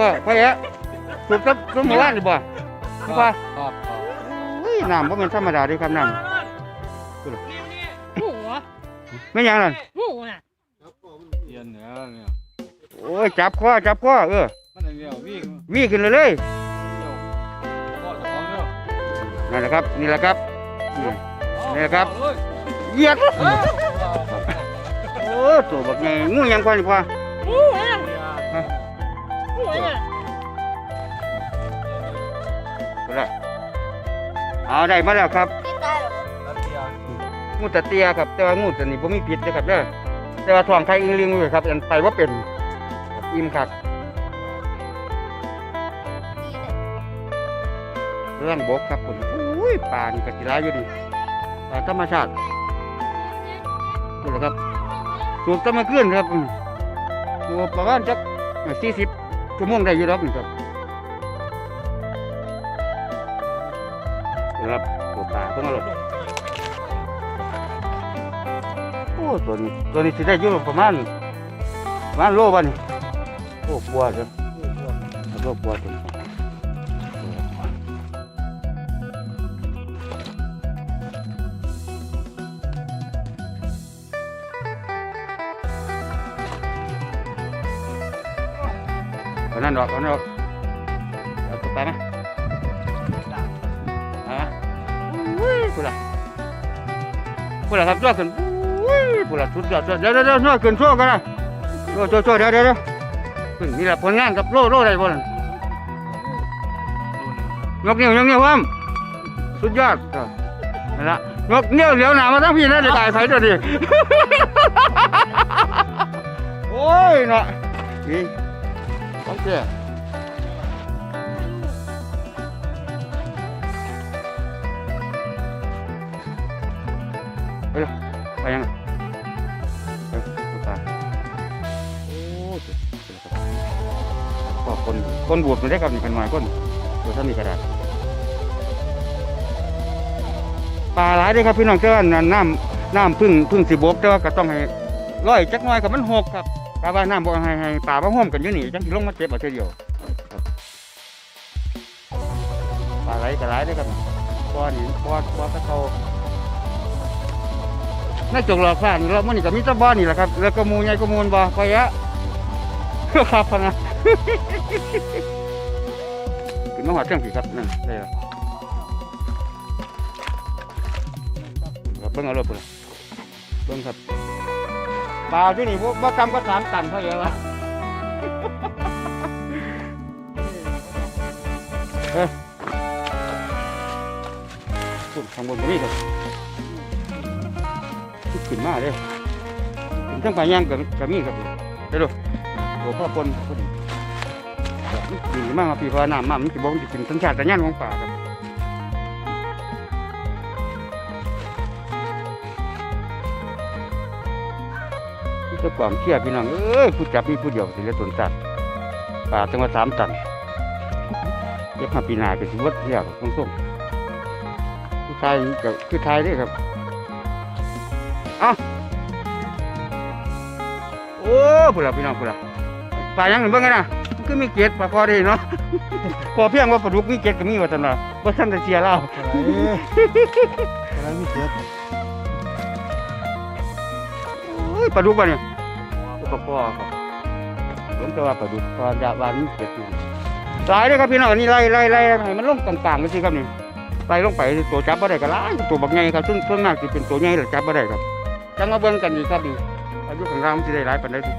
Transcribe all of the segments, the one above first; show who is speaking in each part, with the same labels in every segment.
Speaker 1: พ่อพ่อแอะถูกกับคุณหมู่บ้านหรือบ่คุณพ่อ
Speaker 2: ครับครับ
Speaker 1: อุ้ยน้ำบ่แม่นธรรมดาเด้ครับน้
Speaker 3: หูวะำ
Speaker 1: ไม่หยังนั่น
Speaker 3: หูน่ะ
Speaker 2: เย็นเนี่ยเนี่ย
Speaker 1: โอ้ยจับคอจับคอเออ
Speaker 2: มันอันเดียววิ่ง
Speaker 1: วิ่งขึ้นเลยเลย
Speaker 2: เดียวก็จะของเดียว
Speaker 1: นั่นแหละครับนี่แหละครับนี่เนี่ยครับ
Speaker 2: เอาเลย
Speaker 1: เหยียด
Speaker 2: เอา
Speaker 1: โอ้ตัวบักใหญ่งูหยังพ่อนี่พ่อ
Speaker 3: หูน่ะ หูน่ะ
Speaker 1: เอาละเอาได้มาแล้วครับ
Speaker 2: เอาเดียว
Speaker 1: งูตะเตียครับ แต่ว่างูตัวนี้บ่มีพิษนะครับเด้อแต่ว่าท้องไข่อิงลิงอยู่ครับอันไปว่าเป็นครับอิ่มคักเรื่องบกครับผมอุ้ยปลานี่ก็สิหลายอยู่ดิปลาธรรมชาตินี่แหละครับสูบตะมาขึ้นครับอืมสูบประมาณจักสี่สิบ ชั่วโมงได้อยู่ดอกนี่ครับครับตัวปลาเพิ่งเอาลงโอ้ตัวนี้ตัวนี้สิได้อยู่ประมาณประมาณโลวันโอ้ปลัวจ้ะโลกลัวตัวนี้านั่นดอกเอานั่นดอกเอาตัวไปไหมเอามาอุ้ยกูละกูละครับตัวขึ้นอุ้ยปุระสุดยอดเดี๋ยวเดี๋ยวเดี๋ยวช่วยขึ้นช่วยกันนะช่วยช่วยช่วยเดี๋ยวเดี๋ยวเดี๋ยวขึ้นนี่แหละผลงานกับโล่โล่ได้บ่ล่ะยกนิ้วยกนิ้วว่ามสุดยอดเออนั่นละยกนิ้วเหลียวหนามาทั้งพี่นะเดี๋ยวตายไฟตัวดิโอ้ยเนาะ เคไปเลยไปยังไงเอ้ยโอ้เจ๋งเจ๋งครับก็คนคนบวชมันได้กับนี่เป็นหมายคนบวท่านมีกระดาษปลาหลายด้อครับพี่น้องเจ้าน้ำน้ำน้ำพึ่งพึ่งสิบกแต่ว่าก็ต้องให้ร้อยจักหน่อยกับมันหกครับ กาว่าน้ำบ่ให้ให้ปลามาห่มกันอยู่นี่จังสิลงมาเจ็บเอาเท่าเดียวปลาไหลก็หลายเด้ครับบ่อนี่บ่อบ่อนตะเขาในจงหลอกฟ้านี่เรามื่อนี่ก็มีแตะบ้านนี่แหละครับแล้วก็มูใหญ่ก็มูลบ่ไปอะครับพนะขึ้นมาหอดเครื่องผีครับนั่นได้แล้วครับเบิ่งเอารถพุ่นล่ะเบิ่งครับ ปลาที่นี่พวกบ่กำก็สามตันเท่าไหร่วะเอ้ยข้างบนก็มีครับขึ้นมาเลยขึ้นทั้งปลาย่างกับกับมีครับเดี๋ยวดูโอ้พ่อปนดีมากครับพี่พราะว่าน้ำมันมันจะบอกมันจะเป็นสัญชาตญาณของป่าครับ เจ้ากล่องเชี่ยพี่น้องเอ้ยผู้จับมีผู้เดียวสิเลือตนสัตว์ป่าจังหวัดสามตันเดี๋ยวมาปีนาก็สิวัดเรียกของส่งผู้ชายก็คือไทยเด้อครับโอ้พุ่นละพี่น้องพุ่นละปลายังเห็นเบิ่งกันนะมันคือมีเกล็ดปลาคอดีเนาะพอเพียงว่าปลาดุกมีเกล็ดก็มีว่าซั่นว่าบ่ทันได้เสียแล้ว
Speaker 2: อะไรไม่เจ็บ
Speaker 1: โอ้ย ปลาดุกบ่ะเนี่ยปลาคอครับผมจะว่าปลาดุกพอดาวานมีเกล็ดอยู่ตายเด้อครับพี่น้องอันนี้ไล่ไล่ไล่ให้มันลงกลางๆจังซี่ครับนี่ไล่ลงไปตัวจับบ่ได้ก็หลายตัวบักใหญ่ครับซึ่งส่วนมากสิเป็นตัวใหญ่แหละจับบ่ได้ครับจังมาเบิ่งกันดีครับนี่อายุของเรามันสิได้หลายปานใดสิ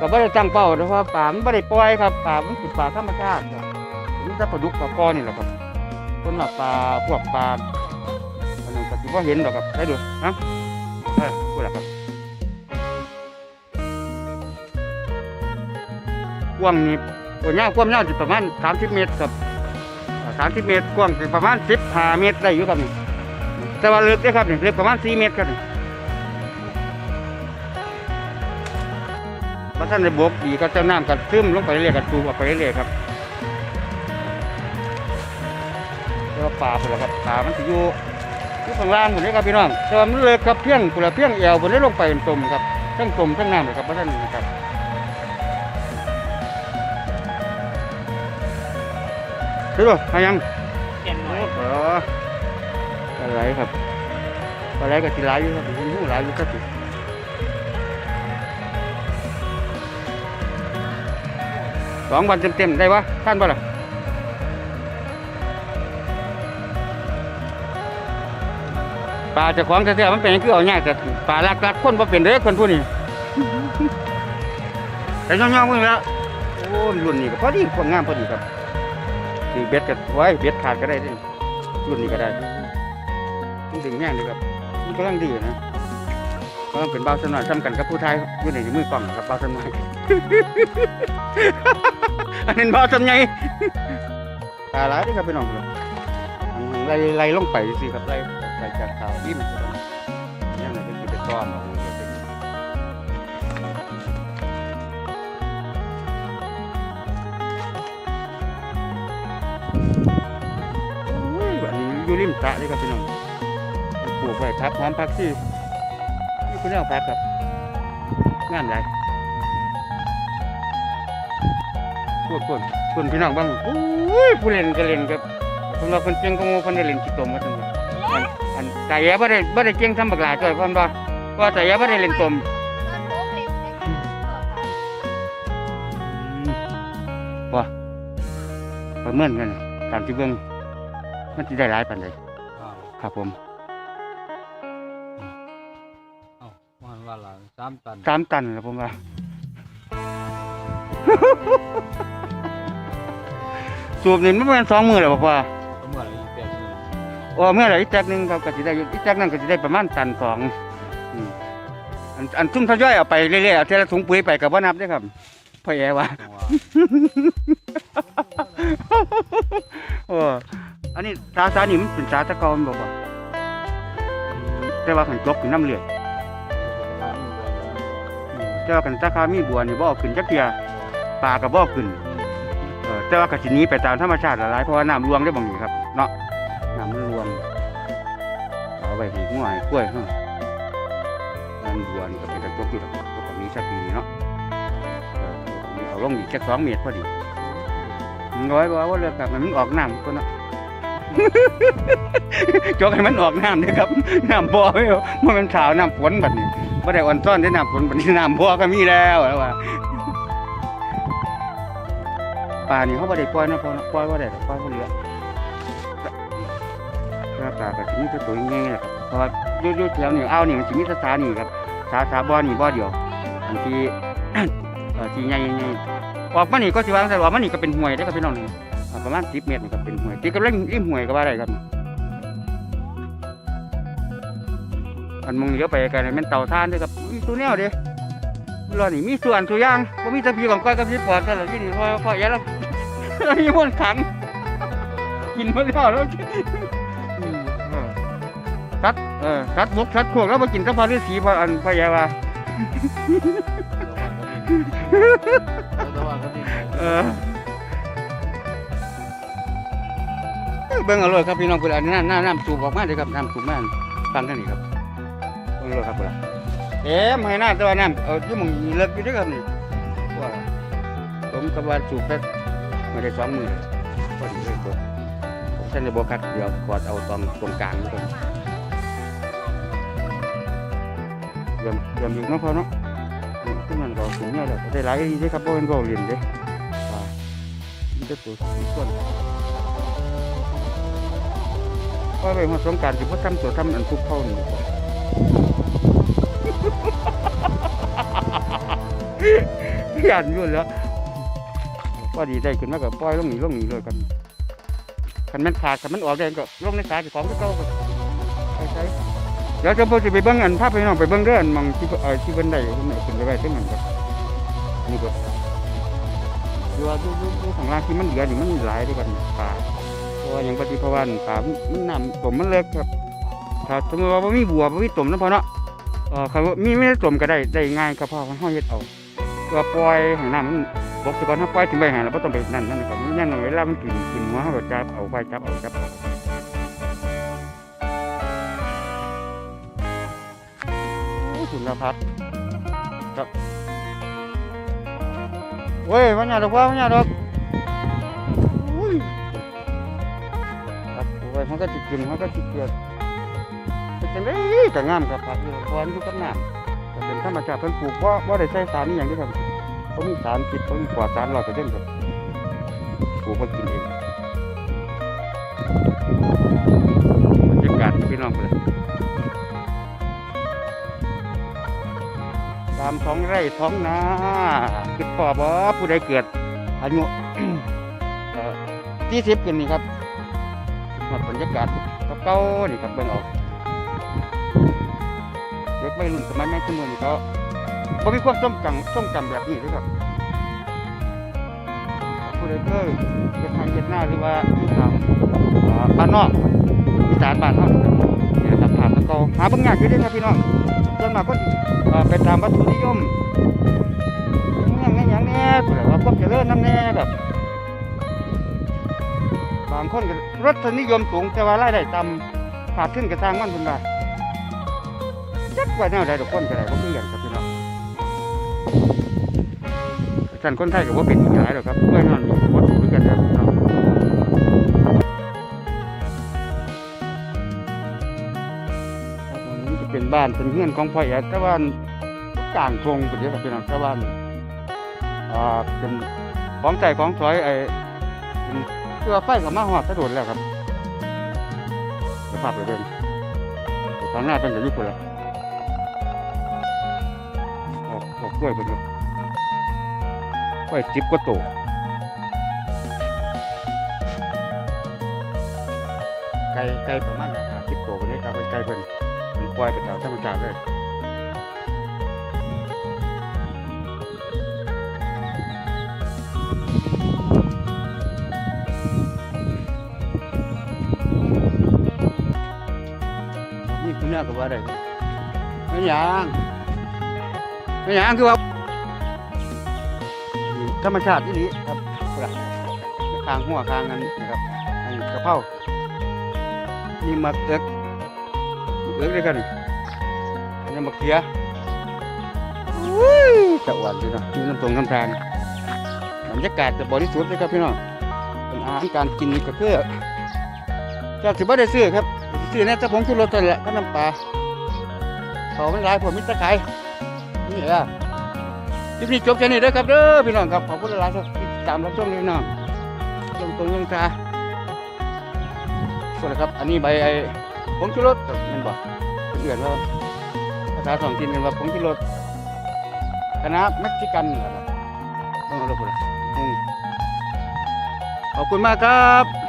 Speaker 1: ก็ไม่ได้ตั้งเป้าเพราะป่ามันไม่ได้ปล่อยครับป่ามันเป็นป่าธรรมชาติครับนี่จะปลาดุกปลาก้อนี่แหละครับต้นหลักปลาพวกปลาอันนั้นก็ถือว่าเห็นหรอกครับได้ดูฮะเออพูดแล้วครับ กว้างนี่ตัวยาวความยาวจะประมาณ30เมตรครับสามสิบเมตรกว้างประมาณ15เมตรได้อยู่ครับนี่แต่ว่าลึกเด้ครับนี่ลึกประมาณ4เมตรครับนี่พระท่านในบกดีก็เจ้าน้ำกันซึมลงไปเรื่อยกันตูออกไปเรื่อยครับแล้วปลาพุ่นลครับปลามันจะอยู่อยู่ข้างล่างหมดเลยครับพี่น้องแต่ว่ามันเล็กครับเพี้ยงพุ่นละเพี้ยงเอวบนได้ลงไปเป็นตมครับทั้งตมทั้งน้ำเลยครับพระท่านนะครับ ดูดูมายัง
Speaker 3: แก่นหน่อย
Speaker 1: เออปลาไหลครับปลาไหลก็สิหลายอยู่ครับเห็นหูหลายอยู่ครับสองวันเต็มๆได้ปะท่านปะล่ะปลาเจะของแท้ๆมันเป็นหยังคือเอาง่ายแต่ปลาลักลักคนบ่เป็นเด้อคนผู้นี้แต่ย่องๆมึงแล้วโอ้รุ่นนี้ก็พอดีคนงามพอดีครับ ถือเบ็ดก็ไว้เบ็ดขาดก็ได้ด้รุ่นนี้ก็ได้ต้องดึงแง่งเลยครับมันกำลังดีนะกำลังเป็นเบาสนอยซ้ำกันกับผู้ไทยอยู่ในมือกล่องครับเบาสนอยอันนี้เบาสนอยตาหลายเด้อครับพี่น้องครับไล่ไล่ลงไปสิครับไล่ไล่จากขาวริมครับยังไงก็คือเป็นก้อน นี้อยู่ริมสระเลยครับพี่น้องปลูกไว้ครับหอมผักชีนี่คือแนวผักครับงามใหญ่พูดพูดคุณพี่น้องบ้างอุ้ยผู้เล่นก็เล่นครับคนว่าคนเก่งก็โง่คนได้เล่นกีตมก็ทั้งหมดอันอันแต่แย่บ่ได้บ่ได้เก่งทำบักหลาจ้อยพิ่นบ่ว่าแต่แย่บ่ได้เล่นตมอืมบ่ประเมินกันตามที่เบิ่งมันสิได้หลายปานใด
Speaker 2: อ้าว
Speaker 1: ครับผม
Speaker 2: เอ้าวันว่าละสามตัน
Speaker 1: สามตันแล้วผมว่า สูบนี่มันเป็นสองมือแล้วบอกว่า
Speaker 2: ก็เมื่อไหรอีกแปดเดือน
Speaker 1: โอ้เมื่อไหร่อีกแจ็คหนึ่งครับก็จะได้อยู่อีกแจ็คนั้นก็จะได้ประมาณตันสองอืมอันอันซุ่มทยอยเอาไปเรื่อยๆเอาเทละถุงปุ๋ยไปกับว่านับได้อครับพ่อแย่ว่า
Speaker 2: จังหวะ
Speaker 1: นนี้สาสานี่มันเป็นสาตะกอนบอกว่าแต่ว่าขันจบคือน้ำเลือดอืมแต่ว่าขันตะคามีบัวนี่บ่เอาขึ้นจักเทียปลากับบ่เอาขึ้นเออแต่ว่ากระสิหนี้ไปตามธรรมชาติหลายๆเพราะว่าน้ำรวงได้บางนี้ครับ เนาะน้ำมันรวงเอาไว้ให้หัวให้กล้วยเฮาน้ำรวงนี่ก็เป็นกระจกอยู่แล้วตัวแบบนี้สักปีนี้เนาะเออตัวแบบนี้เอาลงอีกแค่สองเมตรพอดีร้อยบอกว่าเลือกกับมันออกน้ำก็เนาะ จกให้มันออกน้ำเลยครับน้ำบ่อไม่เอามันเป็นขาวน้ำฝนแบบนี้ไม่ได้อ่อนซ้อนได้น้ำฝนแบบนี้น้ำบ่อก็มีแล้วแล้วว่าปลานี่เขาบ่ได้ปล่อยนะพอนะปล่อยว่าได้ปล่อยบ่เหลือปลาปลาก็สิมีแต่ตัวใหญ่ๆแหละครับเพราะว่ายู่อยู่แถวนี้อ่าวนี่มันสิมีแต่สานี่ครับสาสาบ่อนี่บ่อเดียวอันที่เอ่อที่ใหญ่ๆออกมานี่ก็สิว่าแต่ว่ามันนี่ก็เป็นห้วยได้อครับพี่น้องนี่ อ่าประมาณ10เมตรนี่ก็เป็นห้วยติดกับริมริมห้วยก็ว่าได้ครับ อันมองเหลียวไปไกลนี่แม่นเต่าท่านเด้อครับมีตัวแนวเด้รอนี่มีส่วนตัวอย่างบ่มีแต่พี่ของก้อยกับพี่ปอดแต่ละที่นี่พอพอแย่แล้วมีมันขังกินมาแล้วแล้วอืมเออสัดเออสัดบกสัดขวกแล้วมากินแตะพาฤาษีพออันพอแย่ว่า
Speaker 2: แต่ว่าก็ดี
Speaker 1: เออ เบิ่งเอาเลยครับพี่น้องเพิ่นอันนี้น้ำน้ำน้ำสูบออกมาเลยครับน้ำสูบมาฟังกันนี่ครับเบิ่งเลยครับเพิ่นเอ๊ะไม่น่าแต่ว่าน้ำเออยู่หมองเลิกอยู่เด้วยครับนี่ว่าผมกับว่าสูบไปไม่ได้สองมือพอดีเลยครับผมท่านได้บอกครับเดี๋ยวกอดเอาตรงตรงกลางนี่ก่อนเยี่ยมเยี่ยวมอยู่เนาะพ่อเนาะอืมขึ้นมันก็สูงเนี่ยแหละได้หลายดีเด้อครับเพราะมันก็เรียนเด้อ่ามันจะตัวสูงส่วน พอไปมาสงการสิพ่ทำตัวทำอันทุกเข้านี่ยันยู่นแล้วพอดีได้ขึ้นมาก็ปล่อยลงหนีลงหนีเลยกันคันมันขาดคันมันออกได้ก็ลงในสายของก็เก่าก็ไปใช้เดี๋ยวจะพอจะไปเบิ้งอันภาพไปน้องไปเบิ้งเด้ออันหมองที่เออที่เบิ้งได้คุณขึ้นไปไว้ที่มันก็นี่ก็ดูดูดูของล่างที่มันเหลือนี่มันหลายด้วยกันปลาเพ ราะว่าอย่างปฏิภาวันปลามันน้ำต้มมันเล็กครับถ้าสมมติว่าบ่มีบัวบ่มีต้มนะพอเนาะเออครับมีไม่ได้ต้มก็ได้ได้ง่ายครับพ่อมันห้อยเฮ็ดเอาก็ปล่อยให้น้ำมันบกไปก่อนถ้าปล่อยถึงใบหาเราก็ต้องไปนั่นนั่นนะครับนั่นเอาเวลามันกินกินหัวเขาก็จับเอาไปจับเอาจับเอาสุนทรครับเว้ยมันหยาดอกว่ามันหยาดอก เขาก็สิกินเขาก็สิเกลือเป็นจังได๋ก็งามครับผักนี่พรอยู่กับน้ำก็เป็นธรรมชาติเพิ่นปลูกบ่บ่ได้ใส่สารนี่หยังเด้อครับบ่มีสารพิษบ่มีปลอดสาร100%ครับปลูกมากินเองบรรยากาศพี่น้องไปเลยตามท้องไร่ท้องนาคิดพอบ่ผู้ใดเกิดอายุเอ่อ40ขึ้นนี่ครับ ครับบรรยากาศเก่าๆนี่ครับเบิ่งออกเด็กไม่รุ่นสมัยแม่ขึ้นมือนี่ก็บ่มีความทรงจำทรงจำแบบนี้เลยครับผู้ใดเคยเฮ็ดไร่เฮ็ดหน้าหรือว่าอยู่ทางอ่าบ้านนอกอีสานบ้านเฮานี่นะครับภาพเก่าๆหาเบิ่งยากอยู่เด้ครับพี่น้องส่วนมากก็เอ่อไปตามวัตถุนิยมเมืองแม่หยังแหน่เผื่อว่าความเจริญน้ำแน่แบบางคนก็รสนิยมสูงแต่ว่ารายได้ต่ำขาดขึ้นกระทางมันเป็นว่าจักว่าแนวใดดอกคนก็ได้ก็คือกันครับพี่น้องท่านคนไทยก็ว่าเป็นหลายหรอกครับเมื่อนั้นว่าถูกด้วยกันครับพี่น้องครับผมนี่จะเป็นบ้านเป็นเฮือนของพ่อแอ๋แต่ว่ากลางทงเป็นเดียวกับพี่น้องแต่ว่าอ่าเป็นของใจของสอยไอ้ คือว่าไฟกับมาหอดสะดุดแล้วครับสภาพไปเป็นทางหน้าเป็นกับยุคคนละออกออกกล้วยเป็นอยู่กล้วยจิบก็โตไก่ไก่ประมาณห้าสิบโตคนนี้ครับเป็นไก่เป็นเป็นกล้วยเป็นดาวธรรมชาติเลย ว่าได้ไม่ยังไม่ยังคือว่าธรรมชาติที่นี้ครับคางหัวคางนั้นนะครับอันกระเพรานี่มักเอิกเอิกด้วยกันอันนี้มักเขียอุ้ยตะวันพี่น้องอยู่น้ำตรงน้ำทานบรรยากาศจะบริสุทธิ์เลยครับพี่น้องเป็นอาหารการกินนี่ก็คือจากสิบ่าได้ซื้อครับ ซื้อเนี่ยจะผงชูรสตัวแหละก็น้ำปลาเขาไม่ร้ายผมมิตรขายนี่แหละคลิปนี้จบแค่นี้เด้อครับเด้อพี่น้องครับขอบคุณหลายๆที่ตามรับชมพี่น้องตรงตรงยังตาส่วนนะครับ อันนี้ใบไอ้ผงชูรสแมันบอกเอื่อนว่าภาษาสองถิ่นเป็นว่าผงชูรสคณะเม็กซิกันนะครับต้องเอาไปเลยอืมขอบคุณมากครับ